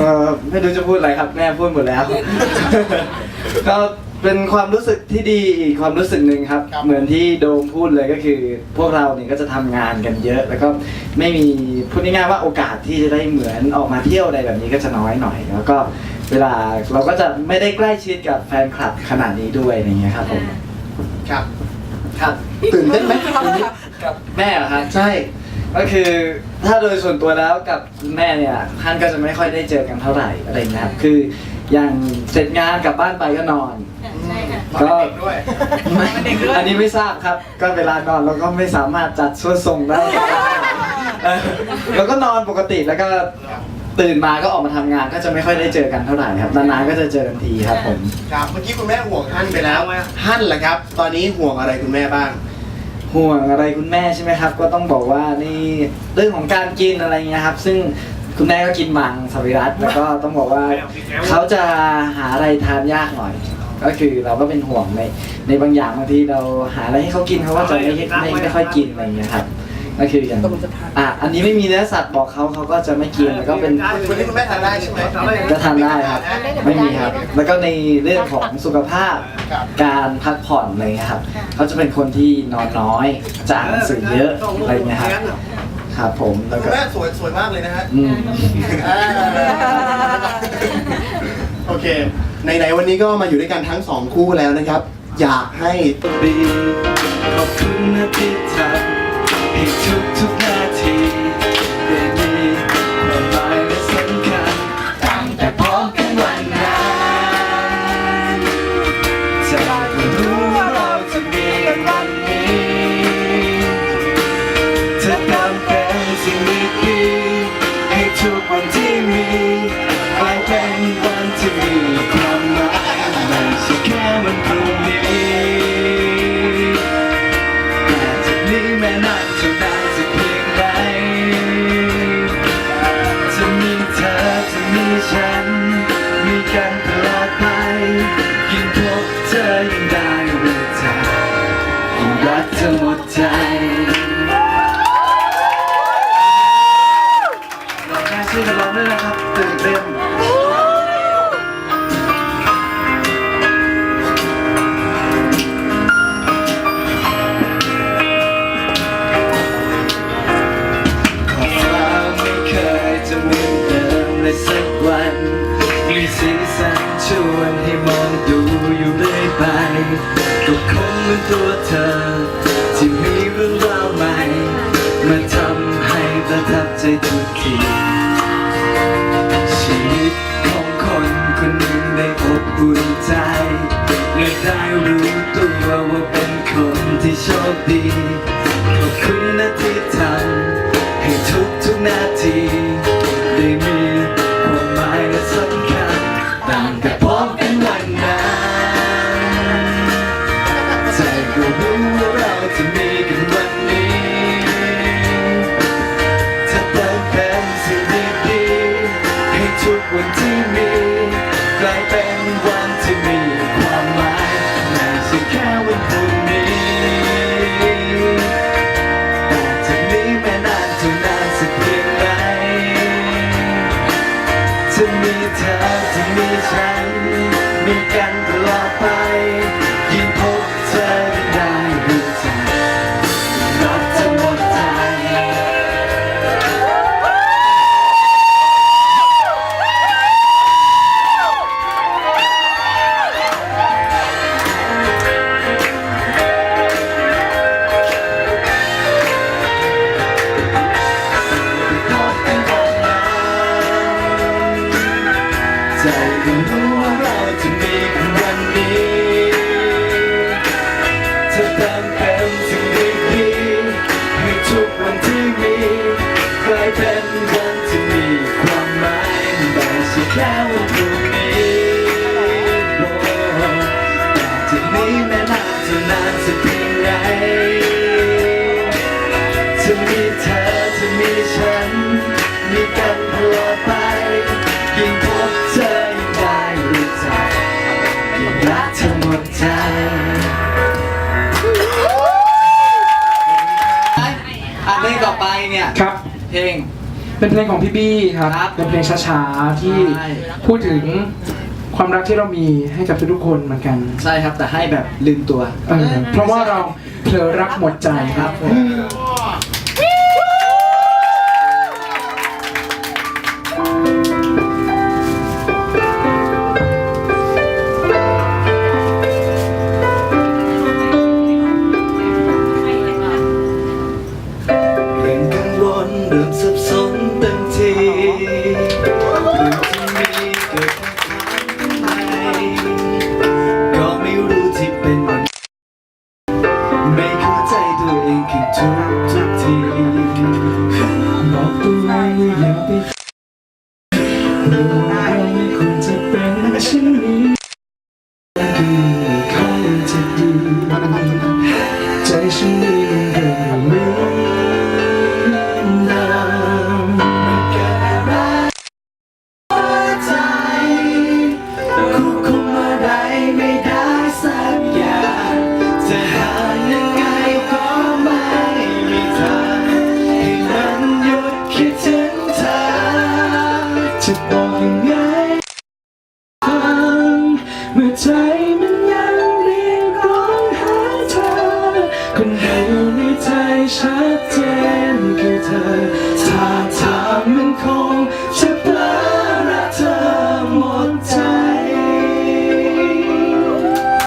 เอ่อไม่รู้จะพูดอะไรครับ แม่พูดหมดแล้ว ก็เป็นความรู้สึกที่ดีอีกความรู้สึกหนึ่งครับ ครับ เหมือนที่โดมพูดเลยก็คือ พวกเราเนี่ยก็จะทำงานกันเยอะ แล้วก็ไม่มีพูดง่ายๆว่าโอกาสที่จะได้เหมือนออกมาเที่ยวอะไรแบบนี้ก็จะน้อยหน่อย แล้วก็เวลาเราก็จะไม่ได้ใกล้ชิดกับแฟนคลับขนาดนี้ด้วยอย่างเงี้ยครับผมครับ ครับตื่นเต้นไหมกับแม่เหรอครับ ใช่ ก็คือถ้าโดยส่วนตัวแล้วกับคุณแม่เนี่ยท่านก็จะไม่ค่อยได้เจอกันเท่าไหร่อะไรเงี้ยครับคืออย่างเสร็จงานกลับบ้านไปก็นอน ใช่ค่ะ ก็เด็กด้วย อันนี้ไม่ทราบครับ ก็เวลานอนเราก็ไม่สามารถจัดส่วนทรงได้เออเราก็นอนปกติแล้วก็ตื่นมาก็ออกมาทำงานก็จะไม่ค่อยได้เจอกันเท่าไหร่ครับนานๆก็จะเจอกันทีครับผม ครับเมื่อกี้คุณแม่ห่วงฮั่นไปแล้วฮั่นล่ะครับ ตอนนี้ห่วงอะไรคุณแม่บ้าง ห่วงอะไรคุณแม่ใช่ไหมครับ ก็ต้องบอกว่านี่เรื่องของการกินอะไรเงี้ยครับ ซึ่งคุณแม่ก็กินมังสวิรัตแล้วก็ต้องบอกว่าเขาจะหาอะไรทานยากหน่อย ก็คือเราก็เป็นห่วงในในบางอย่างบางทีเราหาอะไรให้เขากินเขาก็จะไม่ไม่ไม่ค่อยกินอะไรเงี้ยครับก็คืออย่าง อะอันนี้ไม่มีเนื้อสัตว์บอกเขาเขาก็จะไม่กินแล้วก็เป็นวันนี้คุณแม่ทานได้ใช่ไหมจะทานได้ครับไม่มีครับ แล้วก็ในเรื่องของสุขภาพครับการพักผ่อนอะไรเงี้ยครับเขาจะเป็นคนที่นอนน้อยจะอ่านหนังสือเยอะอะไรเงี้ยครับครับผมแล้วคุก็ณแม่สวยสวยมากเลยนะฮะอืมอ่าโอเคไหนๆวันนี้ก็มาอยู่ด้วยกันทั้งสองคู่แล้วนะครับ อยากให้ดีขอบคุณนะที่ทำให้ทุกทุก ช่วยกันร้องด้วยนะครับตื่นเต้นขอบฟ้าไม่เคยจะมือนเดิมเลยสักวันมีสีสันชวนให้มองดูอยู่เรื่อยไปก็คงเป็นตัวเธอ ที่มีเรื่องราวใหม่ มาทำให้ประทับใจทุกที อุ่นใจและได้รู้ตัวว่าเป็นคนที่โชคดีขอบคุณนะที่ทำให้ทุกทุกนาทีได้มีความหมายและสำคัญตั้งแต่พบกันวันนั้นใจก็รู้ว่าเราจะมีกันวันนี้ถ้าเติมเต็มสิ่งดีๆให้ทุกวันที่มี มีฉันมีกัน กินพบเธอยิ่ได้รู้จกยิ่รักเธอหมดใจ อันงต่อไปเนี่ย ครับ เพลง เป็นเพลงของพี่บี้ครับเป็นเพลงช้าๆที่พูดถึงความรักที่เรามีให้กับทุกคนเหมือนกันใช่ครับแต่ให้แบบลืมตัวเพราะว่าเราเผลอรักหมดใจครับ ไม่มีคน ชัดเจนคือเธอท่าทางมันคง